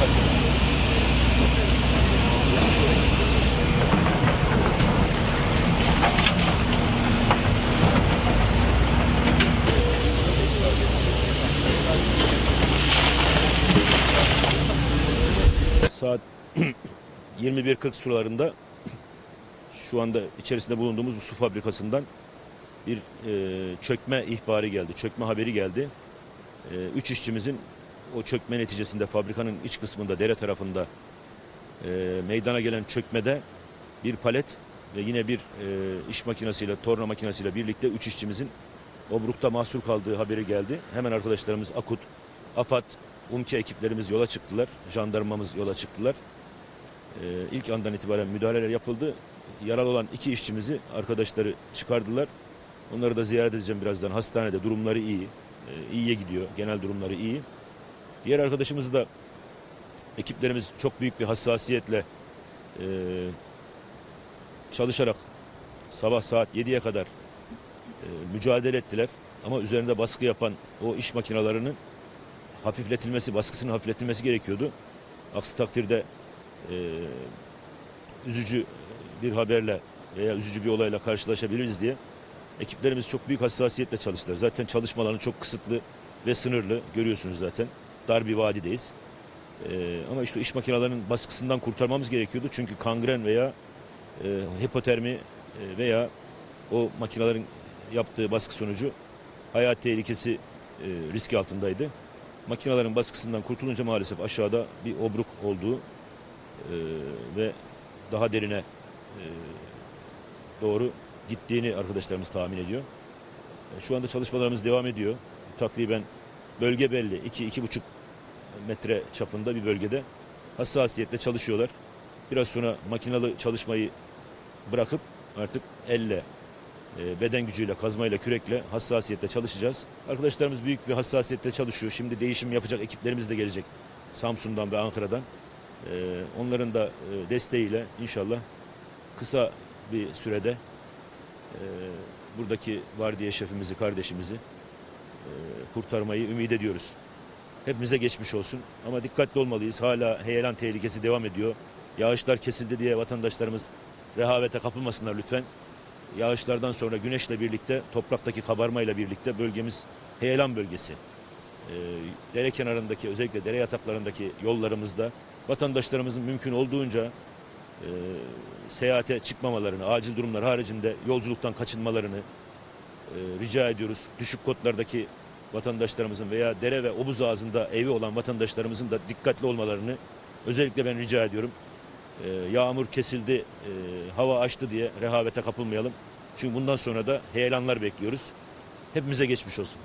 Saat 21.40 sularında şu anda içerisinde bulunduğumuz bu su fabrikasından bir e, çökme ihbarı geldi, çökme haberi geldi. E, üç işçimizin o çökme neticesinde fabrikanın iç kısmında, dere tarafında e, meydana gelen çökmede bir palet ve yine bir e, iş makinesiyle, torna makinesiyle birlikte üç işçimizin obrukta mahsur kaldığı haberi geldi. Hemen arkadaşlarımız AKUT, AFAD, UMKE ekiplerimiz yola çıktılar. Jandarmamız yola çıktılar. Ee, ilk andan itibaren müdahaleler yapıldı. Yaralı olan iki işçimizi arkadaşları çıkardılar. Onları da ziyaret edeceğim birazdan. Hastanede durumları iyi. Ee, iyiye gidiyor. Genel durumları iyi. Diğer arkadaşımızı da ekiplerimiz çok büyük bir hassasiyetle e, çalışarak sabah saat 7'ye kadar e, mücadele ettiler. Ama üzerinde baskı yapan o iş makinalarının hafifletilmesi, baskısının hafifletilmesi gerekiyordu. Aksi takdirde e, üzücü bir haberle veya üzücü bir olayla karşılaşabiliriz diye ekiplerimiz çok büyük hassasiyetle çalıştılar. Zaten çalışmalarını çok kısıtlı ve sınırlı görüyorsunuz zaten. Dar bir vadideyiz. E, ama işte iş makinelerinin baskısından kurtarmamız gerekiyordu. Çünkü kangren veya e, hipotermi e, veya o makinelerin yaptığı baskı sonucu hayat tehlikesi e, riski altındaydı. Makinelerin baskısından kurtulunca maalesef aşağıda bir obruk olduğu e, ve daha derine e, doğru gittiğini arkadaşlarımız tahmin ediyor. E, şu anda çalışmalarımız devam ediyor. Takriben bölge belli. 2-2,5 metre çapında bir bölgede hassasiyetle çalışıyorlar. Biraz sonra makinalı çalışmayı bırakıp artık elle e, beden gücüyle, kazmayla, kürekle hassasiyetle çalışacağız. Arkadaşlarımız büyük bir hassasiyetle çalışıyor. Şimdi değişim yapacak ekiplerimiz de gelecek Samsun'dan ve Ankara'dan. E, Onların da e, desteğiyle inşallah kısa bir sürede buradaki vardiya şefimizi, kardeşimizi kurtarmayı ümit ediyoruz. Hepimize geçmiş olsun ama dikkatli olmalıyız. Hala heyelan tehlikesi devam ediyor. Yağışlar kesildi diye vatandaşlarımız rehavete kapılmasınlar lütfen. Yağışlardan sonra güneşle birlikte topraktaki kabarmayla birlikte bölgemiz heyelan bölgesi. Ee, dere kenarındaki özellikle dere yataklarındaki yollarımızda vatandaşlarımızın mümkün olduğunca e, seyahate çıkmamalarını, acil durumlar haricinde yolculuktan kaçınmalarını e, rica ediyoruz. Düşük kotlardaki vatandaşlarımızın veya dere ve obuz ağzında evi olan vatandaşlarımızın da dikkatli olmalarını özellikle ben rica ediyorum. Ee, yağmur kesildi, e, hava açtı diye rehavete kapılmayalım. Çünkü bundan sonra da heyelanlar bekliyoruz. Hepimize geçmiş olsun.